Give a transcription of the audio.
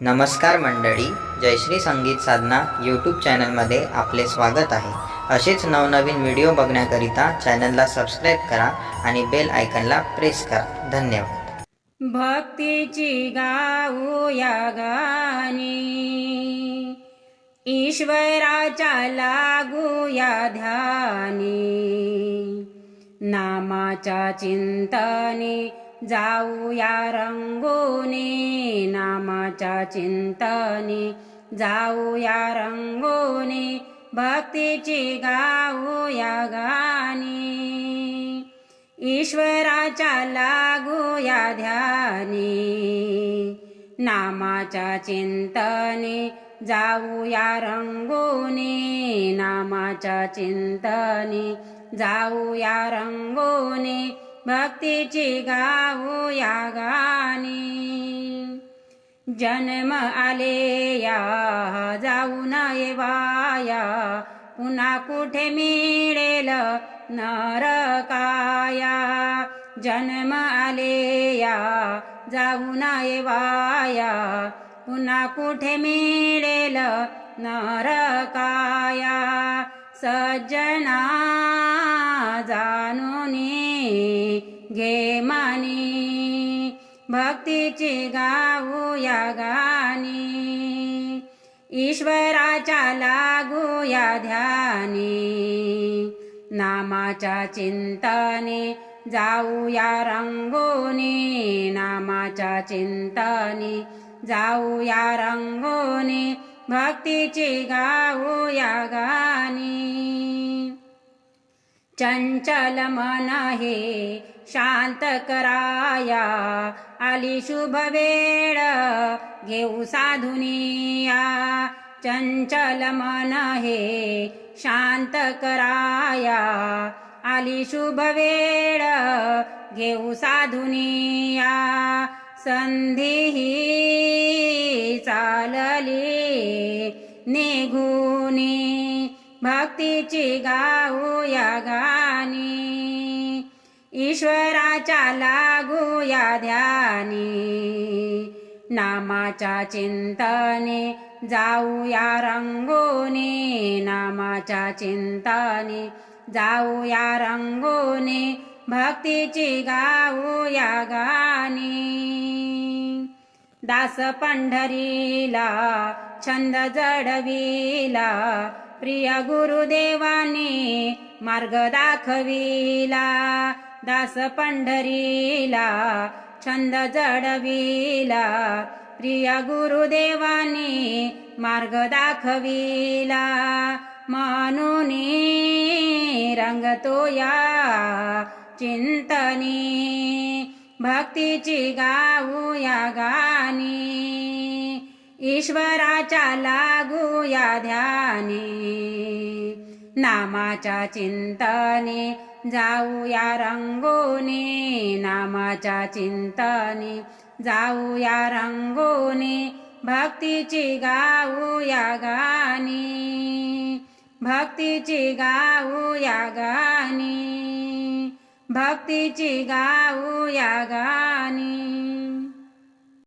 नमस्कार मंडळी जयश्री संगीत साधना यूट्यूब चॅनलमध्ये आपले स्वागत आहे. असेच नवनवीन व्हिडिओ बघण्याकरिता चॅनलला सबस्क्राईब करा आणि बेल आयकनला प्रेस करा. धन्यवाद. भक्तीची गाऊया गाणी. ईश्वराच्या लागूया ध्यानी. नामाच्या चिंतनी जाऊया रंगोने नामाच्या चिंतने. जाऊया रंगोने भक्तीची गाऊया गाणी. ईश्वराच्या लागूया ध्यानी. नामाच्या चिंतने जाऊया रंगोने नामाच्या चिंतने. जाऊया रंगोने भक्तीची गाऊया गाणी. जन्म आले या जाऊ नये वाया पुन्हा कुठे मिळेल नरकाया? जन्म आले या जाऊ नये वाया पुन्हा कुठे मिळेल नरकाया? सज्जना जाणून घे मानी भक्तीची गाऊया गाणी ईश्वराच्या लागूया ध्यानी नामाच्या चिंतने जाऊया रंगोनी नामाच्या चिंतने जाऊया रंगोनी भक्तीची गाऊया गाणी. चंचल मन हे शांत कराया. आली शुभ वेळ घेऊ साधुनिया. चंचल मन हे शांत कराया. आली शुभ वेळ घेऊ साधुनिया. संधी ही चाल निघूनी भक्तीची गाऊया गाणी. ईश्वराच्या लागूया ध्यानी नामाच्या चिंतने जाऊया रंगोने. नामाच्या चिंतने जाऊया रंगोने भक्तीची गाऊया गा दास पंढरीला छंद जडविला प्रिय गुरुदेवाने मार्ग दाखविला. दास पंढरीला छंद जडविला प्रिय गुरुदेवाने मार्ग दाखविला. म्हणून रंगतो या चिंतनी भक्तीची गाऊया गाणी. ईश्वराच्या लागूया ध्यानी. नामाच्या चिंतने जाऊया रंगोने. नामाच्या चिंतने जाऊया रंगोने. भक्तीची गाऊया गाणी. भक्तीची गाऊया गाणी. भक्तीची गाऊया गाणी.